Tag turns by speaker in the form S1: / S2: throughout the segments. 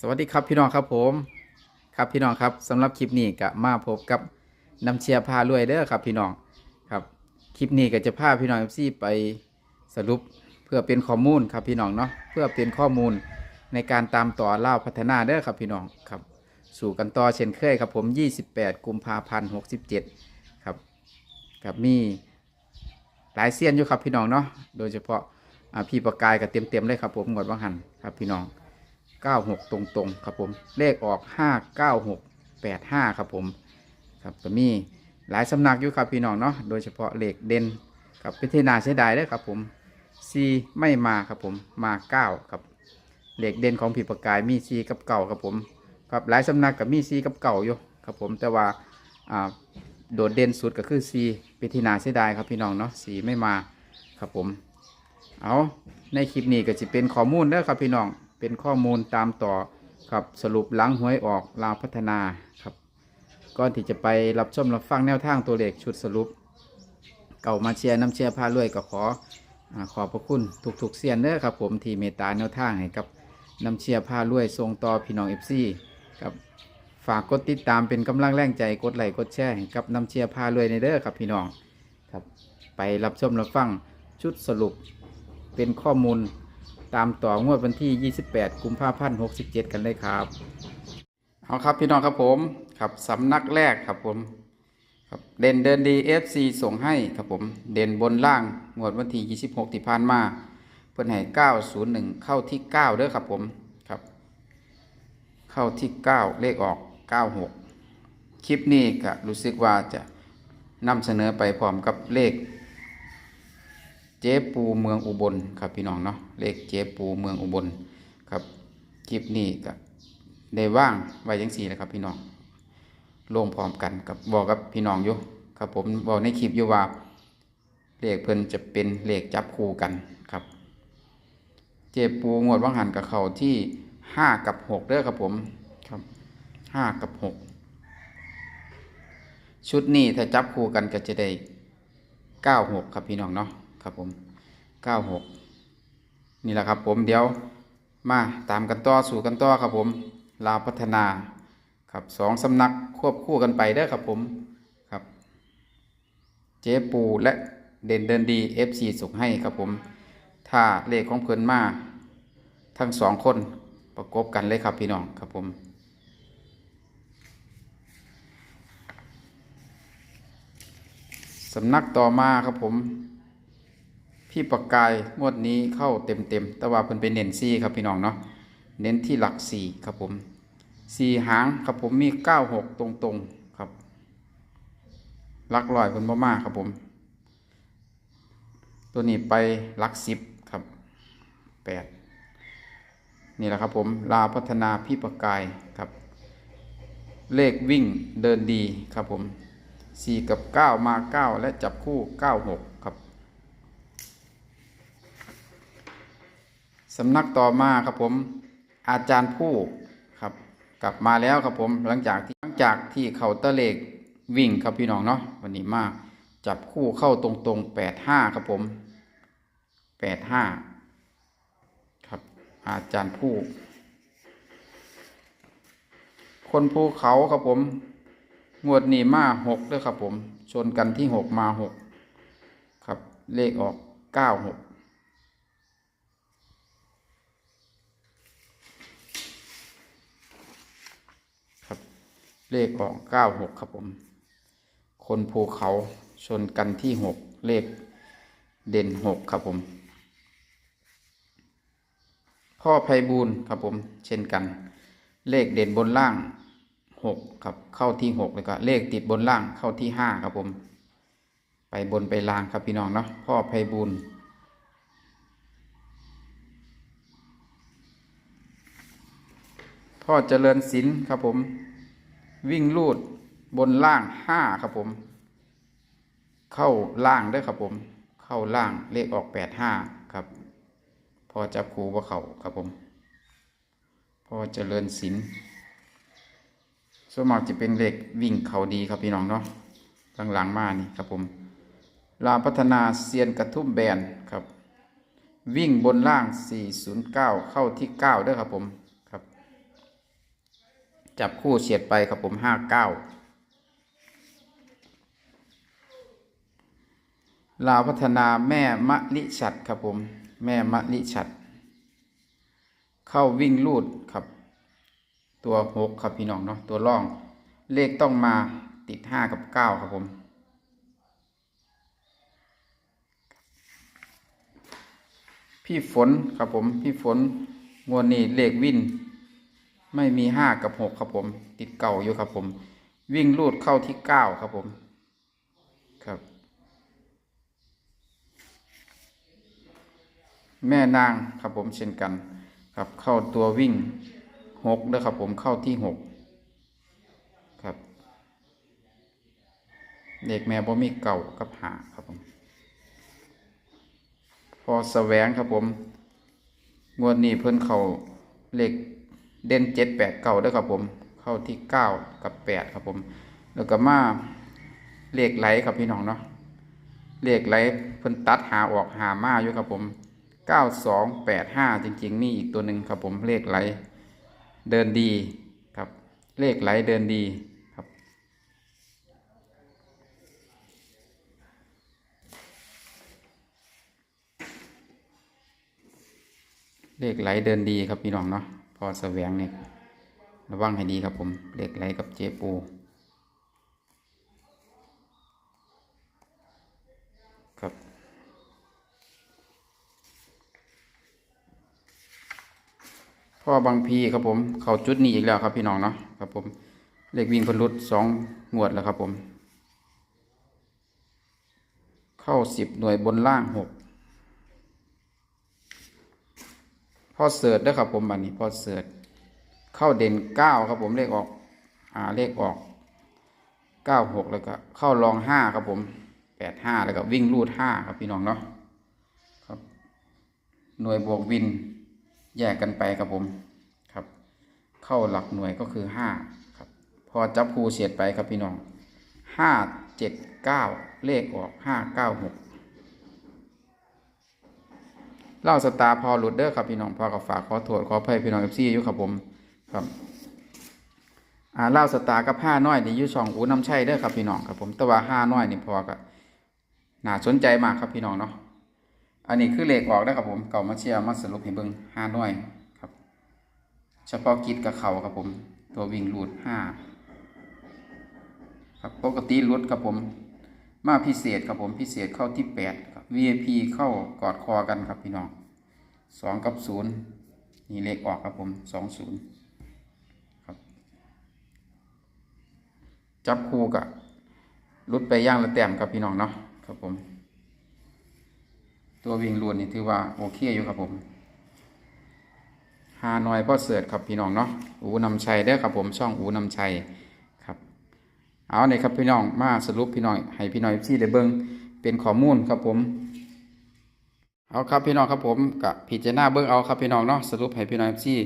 S1: สวัสดีครับพี่น้องครับผม ครับพี่น้องครับสำหรับคลิปนี้ก็มาพบกับน้ำเชียร์พารวยเด้อครับพี่น้องครับคลิปนี้ก็จะพาพี่น้องซี่ไปสรุปเพื่อเป็นข้อมูลครับพี่น้องเนาะเพื่อเป็นข้อมูลในการตามต่อเล่าพัฒนาเด้อครับพี่น้องครับสู่กันต่อเช่นเคยครับผม 28 กุมภาพันธ์67ครับครับมีหลายเซียนอยู่ครับพี่น้องเนาะโดยเฉพาะพี่ประกายกับเต็มๆเลยครับผมหมดว่างหันครับพี่น้อง 96 ตรงๆ ครับผม เลขออก 596 85 ครับผม ครับก็มีหลายสำนักอยู่ครับพี่น้องเนาะ โดยเฉพาะเลขเด่นกับพิธีนาเสียดายเด้อครับผม C ไม่มาครับผม มา 9 ครับ เลขเด่นของผีประกายมี C กับเก่าครับผม ครับหลายสำนักกับมี C กับเก่าอยู่ครับผม แต่ว่าอ่าโดดเด่นสุดก็คือ C พิธีนาเสียดายครับพี่น้องเนาะ C ไม่มาครับผม เอาในคลิปนี้ก็จะเป็นข้อมูลเด้อครับพี่น้อง เป็นข้อมูลตามต่อครับสรุปหลังหวยออกลาวพัฒนาครับก่อนที่จะไปรับชมรับฟังแนวทางตัวเลขชุดสรุป เก่ามาเชียร์น้ำเชียร์พารวยก็ขออขอบพระคุณทุกๆเสียนเด้อครับผมที่เมตตาแนวทางให้กับน้ำเชียร์พารวยส่งต่อพี่น้องเอฟซีครับฝากกดติดตามเป็นกำลังแรงใจกดไลค์กดแชร์ให้กับน้ำเชียร์พารวยในเด้อครับพี่น้องครับไปรับชมรับฟังชุดสรุปเป็นข้อมูล ตามต่องวดวันที่ 28 กุมภาพันธ์67 กันเลยครับ เอาครับพี่น้องครับผมครับสำนักแรกครับผมครับเด่นเดินดี FC ส่งให้ครับผม เด่นบนล่างงวดวันที่ 26 ที่ผ่านมาเพิ่นให้901 เข้าที่ 9 เด้อครับผมครับ เข้าที่ 9 เลขออก 96 คลิปนี้ก็รู้สึกว่าจะนำเสนอไปพร้อมกับเลข เจ๊ปูเมืองอุบลครับพี่น้องเนาะเลขเจ๊ปูเมืองอุบลครับคลิปนี้ก็ได้ว่างไว้ยังสี่นะครับพี่น้องลงพร้อมกันกับบอกกับพี่น้องอยู่ครับผมบอกในคลิปอยู่ว่าเลขเพิ่นจะเป็นเลขจับคู่กันครับ เจ๊ปูงวดว่างหันกับเขาที่ห้ากับหกเด้อครับผมครับห้ากับหกชุดนี้ถ้าจับคู่กันก็จะได้เก้าหกครับพี่น้องเนาะ ครับผม96นี่แหละครับผมเดี๋ยวมาตามกันต่อสู่กันต่อครับผมลาวพัฒนาครับสองสำนักควบคู่กันไปเด้ครับผมครับ เจ๊ปูและเด่นเดินดี FC ส่งให้ครับผม ถ้าเลขของเพิ่นมาทั้งสองคนประกบกันเลยครับพี่น้องครับผมสำนักต่อมาครับผม พี่ประกายงวดนี้เข้าเต็มเต็มแต่ว่าเพิ่นเป็นเน้นซีครับพี่น้องเนาะเน้นที่หลักสี่ครับผมสี่หางครับผมมีเก้าหกตรงๆครับหลักลอยเพิ่นบ่มากครับผม ตัวนี้ไปหลักสิบครับแปดนี่แหละครับผมลาพัฒนาพี่ประกายครับ เลขวิ่งเดินดีครับผมสี่กับเก้ามาเก้าและจับคู่เก้าหกครับ สำนักต่อมาครับผมอาจารย์ผู้ครับ กลับมาแล้วครับผมหลังจากที่หลังจากที่เขาตะเลกวิ่งครับพี่น้องเนาะวันนี้มาจับคู่เข้าตรงๆแปดห้าครับผมแปดห้าครับ อาจารย์ผู้ คนภูเขาครับผมงวดนี้มาหกด้วยครับผม ชนกันที่หกมาหกครับ เลขออกเก้าหก ครับ เลขออกเก้าหกครับผม คนภูเขาชนกันที่หกเลขเด่นหกครับผม พ่อไพบูลครับผม เช่นกัน เลขเด่นบนล่างหกครับเข้าที่หกเลยก็เลขติดบนล่างเข้าที่ห้าครับผม ไปบนไปล่างครับพี่น้องเนาะพ่อไพบูลพ่อเจริญศิลป์ครับผม วิ่งลูดบนล่างห้าครับผม เข้าล่างได้ครับผม เข้าล่างเลขออกแปดห้าครับ พอจับครูว่าเขาครับผม พอเจริญศิลป์ส่วนมากจะเป็นเลขวิ่งเขาดีครับพี่น้องเนาะหลังๆมานี่ครับผมลาพัฒนาเซียนกระทุ่มแบนครับ วิ่งบนล่าง 409 เข้าที่ 9 ด้วยครับผม จับคู่เฉียดไปครับผมห้าเก้าลาวพัฒนาแม่มะลิฉัดครับผม แม่มะลิฉัด เข้าวิ่งลูดครับ ตัวหกครับพี่น้องเนาะตัวร่อง เลขต้องมาติดห้ากับเก้าครับผมพี่ฝนครับผม พี่ฝนงวดนี้เลขวิน ไม่มีห้ากับหกครับผม ติดเก่าอยู่ครับผม วิ่งลูดเข้าที่เก้าครับผม ครับ แม่นางครับผมเช่นกัน ครับเข้าตัววิ่งหกด้วครับผมเข้าที่หกครับเด็กแม่บ่มีเก่ากับหาครับผม พอแสวงครับผมงวดนี้เพิ่นเข้าเหลข เด่นเจ็ดแปดเก้าด้วยครับผม เข้าที่เก้ากับแปดครับผม แล้วก็มาเลขไหลครับพี่น้องเนาะเลขไหลเพิ่นตัดหาออกหามาอยู่ครับผมเก้าสองแปดห้าจริงๆนี่อีกตัวหนึ่งครับผมเลขไหลเดินดีครับ เลขไหลเดินดีครับ เลขไหลเดินดีครับพี่น้องเนาะ พอแสวงเนี่ยระวังให้ดีครับผม เหลขไหลกับเจปูครับ พ่อบางพีครับผม เขาจุดนี้อีกแล้วครับพี่น้องเนาะครับผมเหลขวิ่งพนรุดสองงวดแล้วครับผม เข้าสิบหน่วยบนล่างหก พอเสิร์ชด้วยครับผมบันนี้พอเสิร์ชเข้าเด่นเก้าครับผมเลขออกอ่าเลขออกเก้าหกแล้วก็เข้ารองห้าครับผมแปดห้าแล้วก็วิ่งรูดห้าครับพี่น้องเนาะครับหน่วยบวกวินแยกกันไปครับผมครับ เข้าหลักหน่วยก็คือห้าครับพอจับคูเฉียดไปครับพี่น้องห้าเจ็ดเก้าเลขออกห้าเก้าหก เล่าสตาร์พอหลุดเด้อครับพี่น้องพอกับฝากขอโทษขออภัยพี่น้องเอฟซีอยู่ครับผมครับอ่าเล่าสตาร์กับห้าน้อยนี่อยู่ช่องอูน้ำชัยเด้อครับพี่น้องครับผมแต่ว่าห้าน้อยนี่พอกับน่าสนใจมากครับพี่น้องเนาะอันนี้คือเลขออกได้อครับผมเก่ามาเชียร์มาสรุปให้เบิ่งห้าน้อยครับ เฉพาะกิจกับเขาครับผม ตัววิ่งรูดห้าครับปกติรุดครับผม มาพิเศษครับผมพิเศษเข้าที่แปดครับ VIP เข้ากอดคอกันครับพี่น้อง สองกับศูนย์นี่เลขออกครับผมสองศูนย์ครับ จับคู่กับลุดไปย่างละแต้มครับพี่น้องเนาะครับผม ตัววิ่งลวนนี่ถือว่าโอเคอยู่ครับผมหานอยพ่อเสิร์ตครับพี่น้องเนาะอูนำชัยได้ครับผมช่องอูนำชัยครับ เอาเนี่ยครับพี่น้องมาสรุปพี่น้องให้พี่น้องที่ได้เบิ่งเป็นข้อมูลครับผม เอาครับพี่น้องครับผมกับพิจารณาเบิ่งเอาครับพี่น้องเนาะสรุปให้พี่น้องที่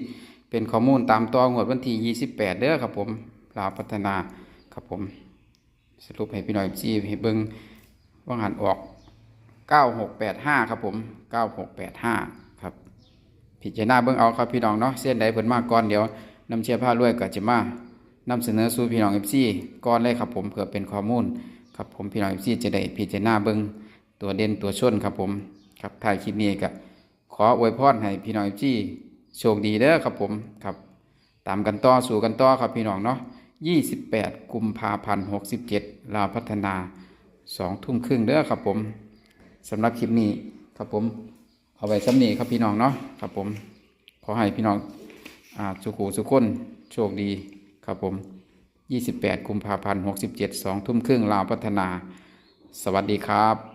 S1: เป็นข้อมูลตามตัวงวดวันที่28 เด้อครับผมลาพัฒนาครับผม สรุปให้พี่น้องที่ให้เบิ่งว่างหันออก 9685 ครับผม 9685 ครับพิจารณาเบิ่งเอาครับพี่น้องเนาะเส้นใดเพิ่นมากก่อนเดี๋ยวนำเชียร์ผ้ารวยก็จะมานำเสนอสู่พี่น้อง FC ก่อนเลยครับผมเพื่อเป็นข้อมูลครับผมพี่น้อง FC จะได้พิจารณาเบิ่งตัวเด่นตัวชนครับผม ครับถ่ายคลิปนี้ก็ขออวยพรให้พี่น้อง FC โชคดีเด้อครับผมครับ ตามกันต่อสู่กันต่อครับพี่น้องเนาะ28 กุมภาพันธ์67ลาวพัฒนา2ทุ่มครึ่งเด้อครับผมสำหรับคลิปนี้ครับผมเอาไว้สำนีครับพี่น้องเนาะครับผมขอให้พี่น้องอาสุขูสุขคนโชคดีครับผม 28 กุมภาพันธ์67 2ทุ่มครึ่งลาวพัฒนา สวัสดีครับ